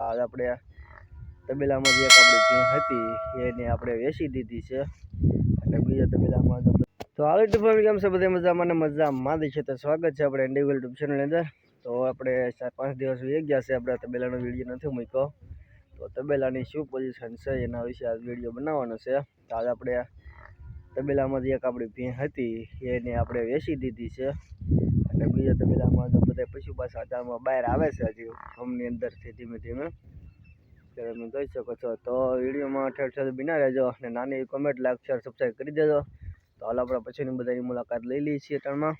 આજ આપણે તબેલામાં જે આપણી ભેંસ હતી, એને આપણે વેચી દીધી છે. અને બીજા તબેલામાં તો હાલ યુટ્યુબ ફેમિલી કેમ છે? બધા મજામાં ને મજામાં જ છે. તો સ્વાગત છે આપણે ઇન્ડિવિજ્યુઅલ યુટ્યુબ ચેનલની અંદર. તો આપણે ચાર પાંચ દિવસ વી ગયા છે આપણે તબેલાનો વીડિયો નથી મૂક્યો. તો તબેલાની શું પોઝિશન છે એના વિશે આ વીડિયો બનાવવાનો છે. તો આજ આપણે તબેલામાં જે એક આપણી ભીણ હતી, એને આપણે વેચી દીધી છે. અને બીજા તબેલામાં તો બધા પશુ પાછા આચારમાં બહાર આવે છે હજી. ફોર્મની અંદરથી ધીમે ધીમે. ત્યારે તમે જોઈ શકો છો. તો વિડીયોમાં ઠેર ઠેર બિના રહેજો અને નાની કોમેન્ટ લાઈક શેર સબસ્ક્રાઈબ કરી દેજો. તો હાલ આપણે પછીની બધાની મુલાકાત લઈ લઈએ છીએ ત્રણમાં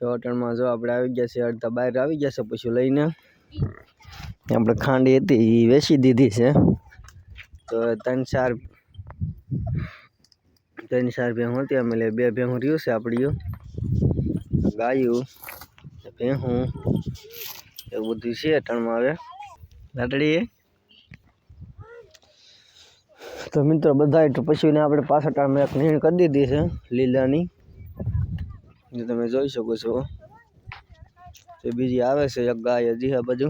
તો ટણમાં જો આપણે આવી ગયા છીએ. અડધા બહાર આવી ગયા છે પશુ લઈને. આપણે ખાંડી હતી, એ વેચી દીધી છે. તો ત્રણ ચાર ત્રણ ચાર ભેહું હતી, અમે બે ભેહું રહ્યું છે આપણી ગાયું ભેહું, એવું બધું છે ટણમાં હવે. લાટડી તો મિત્રો બધા તો પશુને આપણે પાછા ટાણમાં એક નીણ કરી દીધી છે, લીલાની. જે તમે જોઈ શકો છો. તે બીજી આવે છે, એક ગાય, હજી આ બાજુ.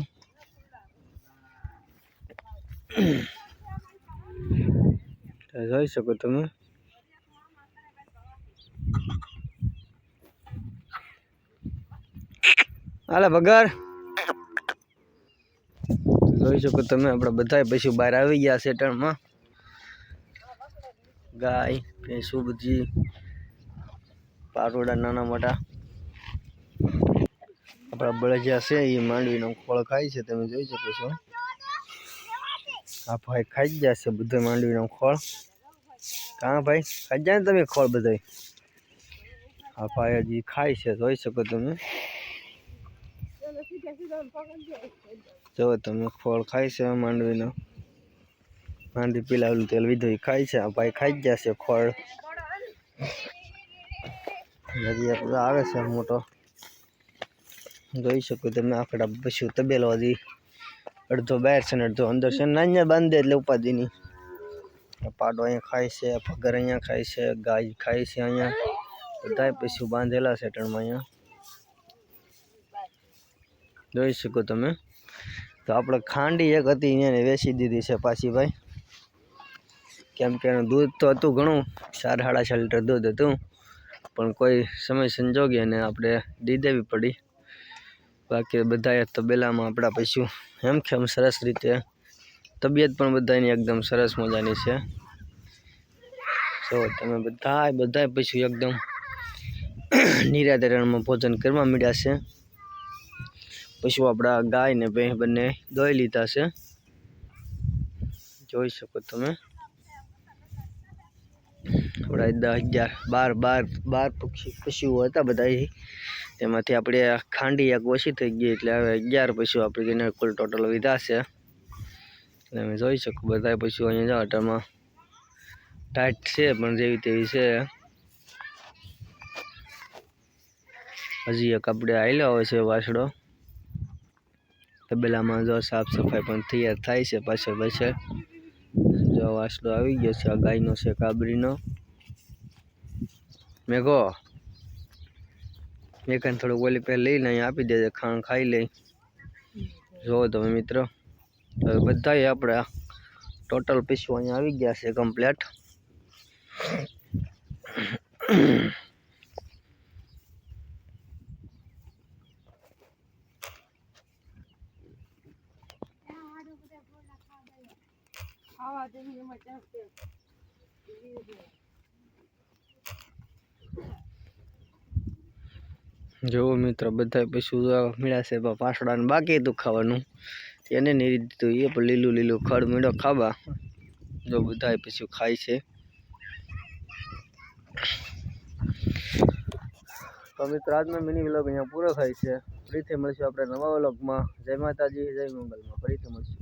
તો જોઈ શકો તમે. હાલે, ભગર. જોઈ શકો તમે, આપણે બધા પશુ બહાર આવી ગયા છે ટણમાં. ગાય, ભેંસું બધી. પારોડા નાના મોટા. આપણા બળજિયા છે, એ માંડવીનો ખોળ ખાય છે, તમે જોઈ શકો છો. આ ભાઈ ખાઈ ગયા છે બધો માંડવીનો ખોળ. કાં ભાઈ? ખાઈ જાય ને તમે ખોળ બધાય? આ ભાઈ હજી ખાય છે, જોઈ શકો તમે. જો, તમે ફળ ખાય છે માંડવીનો. માંડવી પીલાવેલું તેલ વિધો ખાય છે. આ ભાઈ ખાઈ જ જશે ખોળ હજી એક આવે છે મોટો. જોઈ શકો તમે, આખડા પછી તબેલો હજી. અડધો બહાર છે ને અડધો અંદર છે નાના બાંધે એટલે ઉપાધિની. પાડો અહીંયા ખાય છે પગર અહીંયા ખાય છે, ગાય ખાય છે અહીંયા. બધા પશુ બાંધેલા છે ટણમાં અહીંયા. જોઈ શકો તમે. તો આપણે ખાંડી એક હતી એને વેચી દીધી છે પાછી ભાઈ. કેમ કે એનું દૂધ તો હતું ઘણું ચાર સાડા ચાર લીટર દૂધ હતું. પણ કોઈ સમય સંજોગે એને આપણે દી દેવી પડી. બાકી બધાએ તબેલામાં આપણા પશુ હેમખેમ સરસ રીતે. તબિયત પણ બધાની એકદમ સરસ મજાની છે. તો તમે બધા બધા પશુ એકદમ નિરાધરણમાં ભોજન કરવા મળ્યા છે. પશુ આપણા ગાય ને ભેંસ બંને દોઈ લીધા છે. જોઈ શકો તમે. આપણા દસ અગિયાર, બાર બાર બાર પક્ષી પશુઓ હતા બધા તેમાંથી આપણે ખાંડી એક ઓછી થઈ ગઈ એટલે હવે અગિયાર પશુ આપણે એને કુલ ટોટલ લીધા છે. એટલે તમે જોઈ શકો બધા પશુ અહીંયા જાઓ અટામાં ટાઈટ છે, પણ જેવી તેવી છે. હજી એક આપણે આવેલો હોય છે વાસડો તબેલામાં જો સાફ સફાઈ પણ તૈયાર થાય છે પાછળ પાછળ. જો વાસડો આવી ગયો છે, આ ગાયનો છે, કાબરીનો. મેઘો મેઘાને થોડુંક ઓલી પહેલાં લઈને અહીંયા આપી દેજે, ખાણ ખાઈ લઈ. જુઓ તમે મિત્રો, હવે બધાય આપણે ટોટલ પીસું અહીંયા આવી ગયા છે કમ્પ્લેટ જોવો મિત્રો, બધા પશુ મળ્યા છે, પણ બાકી હતું ખાવાનું. એને નહીં દીધું એ પણ લીલું લીલું ખડ મેળો ખાવા. જો બધા પશુ ખાય છે. તો મિત્રો, આજનો મિની વ્લોગ અહીંયા પૂરો થાય છે. ફરીથી મળીશું આપણે નવા વ્લોગમાં જય માતાજી, જય મંગલમાં. ફરીથી મળીશું.